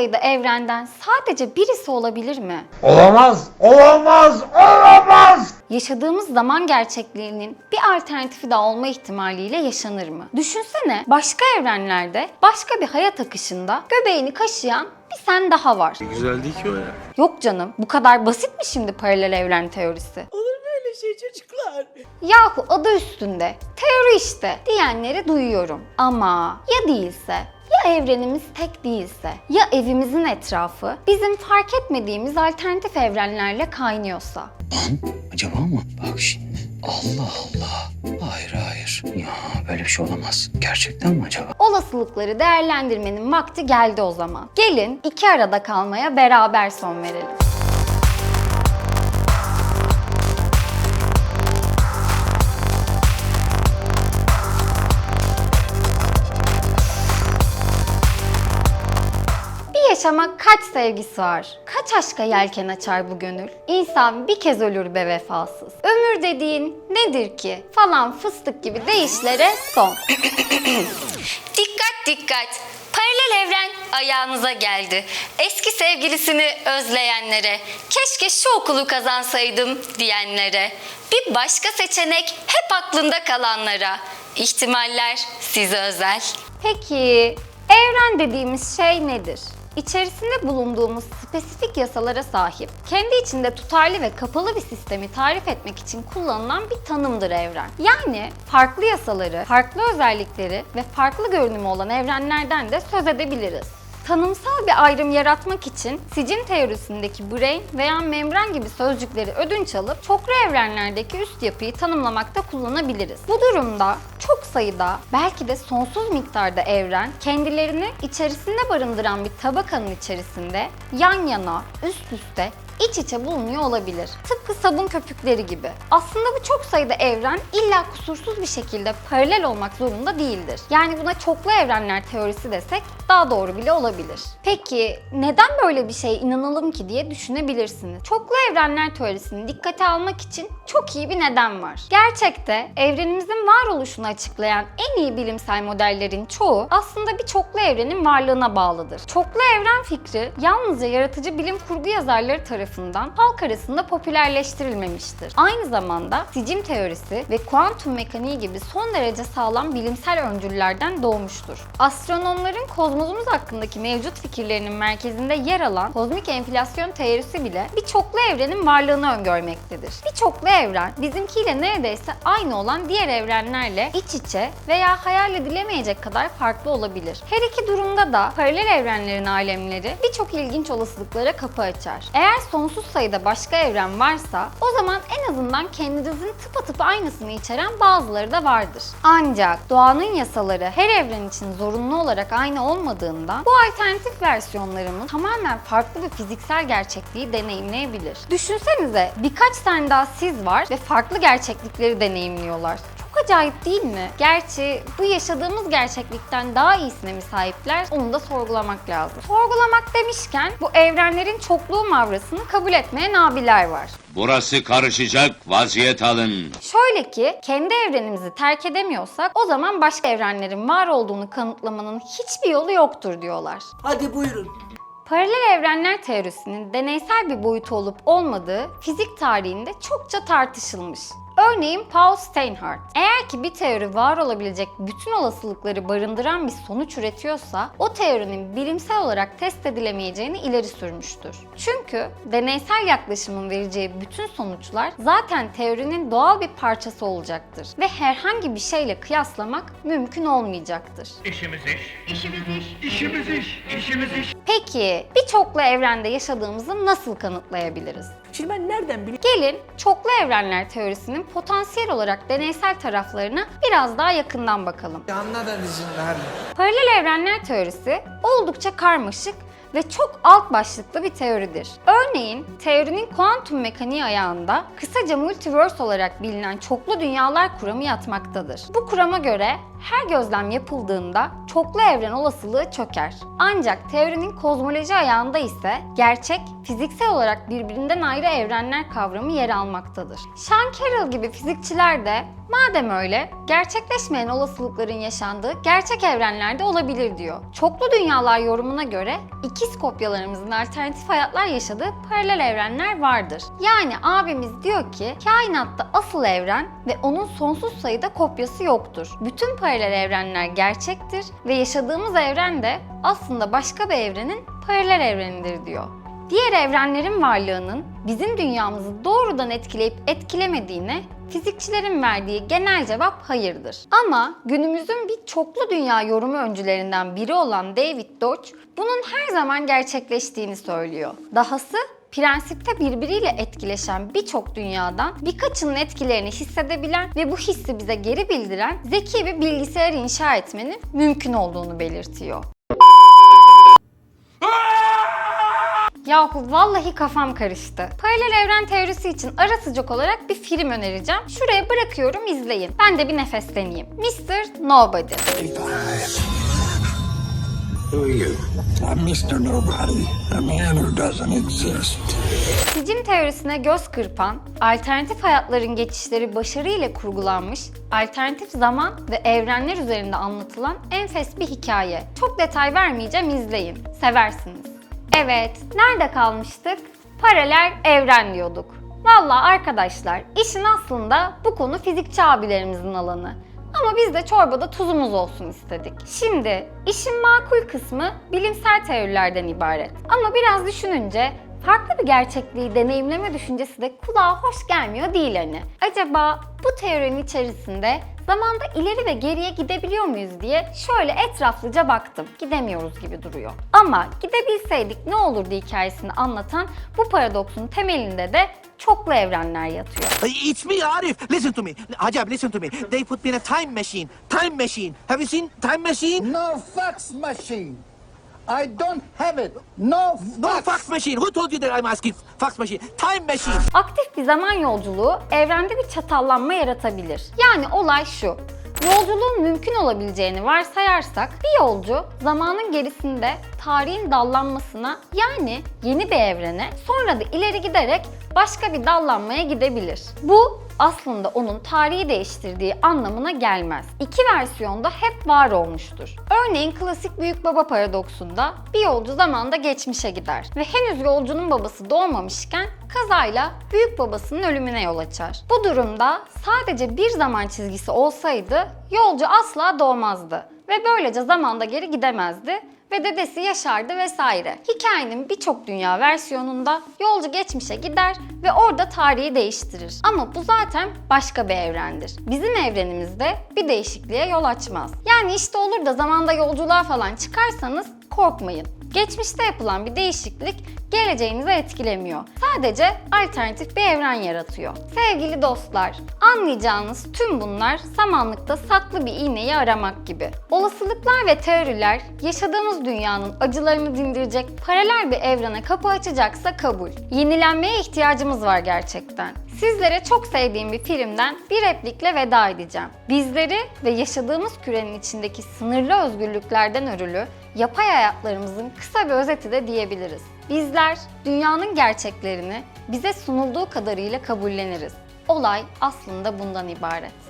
sayıda evrenden sadece birisi olabilir mi? Olamaz, olamaz, olamaz. Yaşadığımız zaman gerçekliğinin bir alternatifi daha olma ihtimaliyle yaşanır mı? Düşünsene başka evrenlerde, başka bir hayat akışında göbeğini kaşıyan bir sen daha var. Güzel değil ki o ya. Yok canım bu kadar basit mi şimdi paralel evren teorisi? Olur böyle şey çocuklar. Yahu adı üstünde. Teori işte diyenleri duyuyorum. Ama ya değilse? Ya evrenimiz tek değilse? Ya evimizin etrafı bizim fark etmediğimiz alternatif evrenlerle kaynıyorsa? Lan acaba mı? Bak şimdi. Allah Allah. Hayır hayır. Ya böyle bir şey olamaz. Gerçekten mi acaba? Olasılıkları değerlendirmenin vakti geldi o zaman. Gelin iki arada kalmaya beraber son verelim. Yaşama kaç sevgisi var? Kaç aşka yelken açar bu gönül? İnsan bir kez ölür be vefasız. Ömür dediğin nedir ki? Falan fıstık gibi deyişlere son. Dikkat dikkat! Paralel evren ayağınıza geldi. Eski sevgilisini özleyenlere, keşke şu okulu kazansaydım diyenlere, bir başka seçenek hep aklında kalanlara, ihtimaller size özel. Peki evren dediğimiz şey nedir? İçerisinde bulunduğumuz spesifik yasalara sahip, kendi içinde tutarlı ve kapalı bir sistemi tarif etmek için kullanılan bir tanımdır evren. Yani farklı yasaları, farklı özellikleri ve farklı görünümü olan evrenlerden de söz edebiliriz. Tanımsal bir ayrım yaratmak için sicim teorisindeki brain veya membran gibi sözcükleri ödünç alıp çoklu evrenlerdeki üst yapıyı tanımlamakta kullanabiliriz. Bu durumda çok sayıda belki de sonsuz miktarda evren kendilerini içerisinde barındıran bir tabakanın içerisinde yan yana, üst üste iç içe bulunuyor olabilir. Tıpkı sabun köpükleri gibi. Aslında bu çok sayıda evren illa kusursuz bir şekilde paralel olmak zorunda değildir. Yani buna çoklu evrenler teorisi desek daha doğru bile olabilir. Peki neden böyle bir şeye inanalım ki diye düşünebilirsiniz. Çoklu evrenler teorisini dikkate almak için çok iyi bir neden var. Gerçekte evrenimizin varoluşunu açıklayan en iyi bilimsel modellerin çoğu aslında bir çoklu evrenin varlığına bağlıdır. Çoklu evren fikri yalnızca yaratıcı bilim kurgu yazarları tarafından halk arasında popülerleştirilmemiştir. Aynı zamanda sicim teorisi ve kuantum mekaniği gibi son derece sağlam bilimsel öncüllerden doğmuştur. Astronomların kozmosumuz hakkındaki mevcut fikirlerinin merkezinde yer alan kozmik enflasyon teorisi bile bir çoklu evrenin varlığını öngörmektedir. Bir çoklu evren bizimkiyle neredeyse aynı olan diğer evrenlerle iç içe veya hayal edilemeyecek kadar farklı olabilir. Her iki durumda da paralel evrenlerin alemleri birçok ilginç olasılıklara kapı açar. Eğer sonsuz sayıda başka evren varsa o zaman en azından kendinizin tıpatıp aynısını içeren bazıları da vardır. Ancak doğanın yasaları her evren için zorunlu olarak aynı olmadığından bu alternatif versiyonlarımız tamamen farklı bir fiziksel gerçekliği deneyimleyebilir. Düşünsenize birkaç tane daha siz var ve farklı gerçeklikleri deneyimliyorlar. Çok acayip değil mi? Gerçi bu yaşadığımız gerçeklikten daha iyisine mi sahipler onu da sorgulamak lazım. Sorgulamak demişken bu evrenlerin çokluğu mavrasını kabul etmeyen abiler var. Burası karışacak, vaziyet alın. Şöyle ki kendi evrenimizi terk edemiyorsak o zaman başka evrenlerin var olduğunu kanıtlamanın hiçbir yolu yoktur diyorlar. Hadi buyurun. Paralel evrenler teorisinin deneysel bir boyutu olup olmadığı fizik tarihinde çokça tartışılmış. Örneğin Paul Steinhardt, eğer ki bir teori var olabilecek bütün olasılıkları barındıran bir sonuç üretiyorsa, o teorinin bilimsel olarak test edilemeyeceğini ileri sürmüştür. Çünkü deneysel yaklaşımın vereceği bütün sonuçlar zaten teorinin doğal bir parçası olacaktır ve herhangi bir şeyle kıyaslamak mümkün olmayacaktır. İşimiz iş. İşimiz iş. İşimiz iş. İşimiz iş. Peki bir çoklu evrende yaşadığımızı nasıl kanıtlayabiliriz? Şimdi ben nereden bileyim? Gelin çoklu evrenler teorisinin potansiyel olarak deneysel taraflarına biraz daha yakından bakalım. Anladınız şimdi Paralel evrenler teorisi oldukça karmaşık ve çok alt başlıklı bir teoridir. Örneğin teorinin kuantum mekaniği ayağında kısaca multiverse olarak bilinen çoklu dünyalar kuramı yatmaktadır. Bu kurama göre her gözlem yapıldığında çoklu evren olasılığı çöker. Ancak teorinin kozmoloji ayağında ise gerçek, fiziksel olarak birbirinden ayrı evrenler kavramı yer almaktadır. Sean Carroll gibi fizikçiler de Madem öyle, gerçekleşmeyen olasılıkların yaşandığı gerçek evrenlerde olabilir diyor. Çoklu dünyalar yorumuna göre ikiz kopyalarımızın alternatif hayatlar yaşadığı paralel evrenler vardır. Yani abimiz diyor ki kainatta asıl evren ve onun sonsuz sayıda kopyası yoktur. Bütün paralel evrenler gerçektir ve yaşadığımız evren de aslında başka bir evrenin paralel evrenidir diyor. Diğer evrenlerin varlığının bizim dünyamızı doğrudan etkileyip etkilemediğine fizikçilerin verdiği genel cevap hayırdır. Ama günümüzün bir çoklu dünya yorumu öncülerinden biri olan David Deutsch bunun her zaman gerçekleştiğini söylüyor. Dahası prensipte birbiriyle etkileşen birçok dünyadan birkaçının etkilerini hissedebilen ve bu hissi bize geri bildiren zeki bir bilgisayar inşa etmenin mümkün olduğunu belirtiyor. Yahu vallahi kafam karıştı. Paralel evren teorisi için ara sıcak olarak bir film önereceğim. Şuraya bırakıyorum izleyin. Ben de bir nefesleneyim. Mr. Nobody. Who are you? I'm Mr. Nobody, a man who doesn't exist. Sicim teorisine göz kırpan, alternatif hayatların geçişleri başarıyla kurgulanmış, alternatif zaman ve evrenler üzerinde anlatılan enfes bir hikaye. Çok detay vermeyeceğim izleyin. Seversiniz. Evet, nerede kalmıştık? Paralel evren diyorduk. Valla arkadaşlar, işin aslında bu konu fizikçi abilerimizin alanı. Ama biz de çorbada tuzumuz olsun istedik. Şimdi işin makul kısmı bilimsel teorilerden ibaret. Ama biraz düşününce farklı bir gerçekliği deneyimleme düşüncesi de kulağa hoş gelmiyor değil hani. Acaba bu teorinin içerisinde zamanda ileri ve geriye gidebiliyor muyuz diye şöyle etraflıca baktım. Gidemiyoruz gibi duruyor. Ama gidebilseydik ne olurdu hikayesini anlatan bu paradoksun temelinde de çoklu evrenler yatıyor. It's me, Arif. Listen to me. Hajab, listen to me. They put me in a time machine. Time machine. Have you seen time machine? No fax machine. I don't have it. No fax. No fax machine. Who told you that I'm asking fax machine? Time machine. Aktif bir zaman yolculuğu evrende bir çatallanma yaratabilir. Yani olay şu. Yolculuğun mümkün olabileceğini varsayarsak bir yolcu zamanın gerisinde tarihin dallanmasına yani yeni bir evrene sonra da ileri giderek başka bir dallanmaya gidebilir. Bu aslında onun tarihi değiştirdiği anlamına gelmez. İki versiyonda hep var olmuştur. Örneğin klasik büyük baba paradoksunda bir yolcu zamanda geçmişe gider ve henüz yolcunun babası doğmamışken kazayla büyük babasının ölümüne yol açar. Bu durumda sadece bir zaman çizgisi olsaydı yolcu asla doğmazdı ve böylece zamanda geri gidemezdi ve dedesi yaşardı vesaire. Hikayenin birçok dünya versiyonunda yolcu geçmişe gider ve orada tarihi değiştirir. Ama bu zaten başka bir evrendir. Bizim evrenimizde bir değişikliğe yol açmaz. Yani işte olur da zamanda yolculuğa falan çıkarsanız korkmayın. Geçmişte yapılan bir değişiklik geleceğinizi etkilemiyor. Sadece alternatif bir evren yaratıyor. Sevgili dostlar, anlayacağınız tüm bunlar samanlıkta saklı bir iğneyi aramak gibi. Olasılıklar ve teoriler yaşadığımız dünyanın acılarını dindirecek paralel bir evrene kapı açacaksa kabul. Yenilenmeye ihtiyacımız var gerçekten. Sizlere çok sevdiğim bir filmden bir replikle veda edeceğim. Bizleri ve yaşadığımız kürenin içindeki sınırlı özgürlüklerden örülü yapay hayatlarımızın kısa bir özeti de diyebiliriz. Bizler dünyanın gerçeklerini bize sunulduğu kadarıyla kabulleniriz. Olay aslında bundan ibaret.